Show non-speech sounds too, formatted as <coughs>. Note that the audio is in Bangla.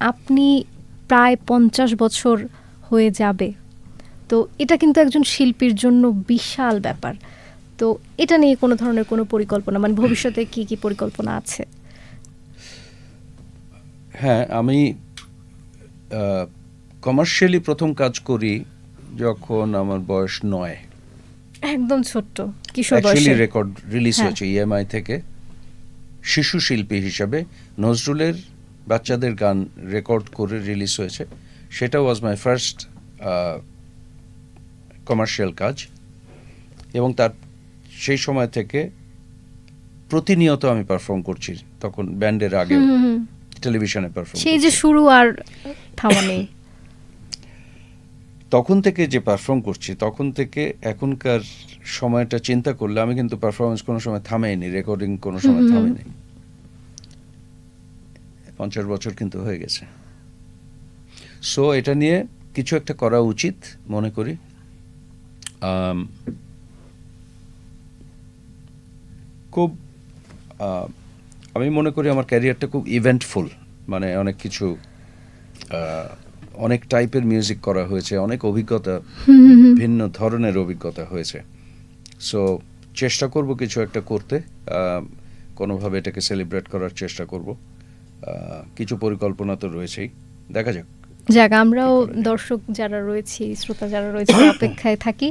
আপনি প্রায় পঞ্চাশ বছর হয়ে যাবে। তো এটা কিন্তু একজন শিল্পীর জন্য বিশাল ব্যাপার। তো এটা নিয়ে কোনো ধরনের কোনো পরিকল্পনা মানে ভবিষ্যতে কি কি পরিকল্পনা আছে? হ্যাঁ আমি কমার্শিয়ালি প্রথম কাজ করি যখন আমার বয়স নয়। একদম ছোট্ট কিশোর বয়সে। রেকর্ড রিলিজ হ্যাঁ। হয়েছে ইএমআই থেকে। শিশু শিল্পী হিসাবে নজরুলের বাচ্চাদের গান রেকর্ড করে রিলিজ হয়েছে। সেটা ওয়াজ মাই ফার্স্ট কমার্শিয়াল কাজ। এবং তার সেই সময় থেকে প্রতিনিয়ত আমি পারফর্ম করছি। তখন ব্যান্ডের আগে। টেলিভিশনে পারফর্ম সেই যে শুরু আর থামা নেই। <coughs> তখন থেকে যে পারফর্ম করছি তখন থেকে এখনকার সময়টা চিন্তা করলে আমি কিন্তু পারফরমেন্স কোনো সময় থামেইনি রেকর্ডিং কোনো সময়। থামেনি। পঞ্চাশ বছর কিন্তু হয়ে গেছে। সো এটা নিয়ে কিছু একটা করা উচিত মনে করি। খুব, আমি মনে করি আমার ক্যারিয়ারটা খুব ইভেন্টফুল মানে অনেক কিছু অনেক টাইপের মিউজিক করা হয়েছে, অনেক অভিজ্ঞতা। ভিন্ন ধরনের অভিজ্ঞতা হয়েছে। সো চেষ্টা করব কিছু একটা করতে। কোনোভাবে এটাকে সেলিব্রেট করার চেষ্টা করব। কিছু পরিকল্পনা তো রয়েছেই দেখা যাক যাক, আমরাও। দর্শক যারা রয়েছি, শ্রোতা যারা রয়েছে অপেক্ষায় থাকি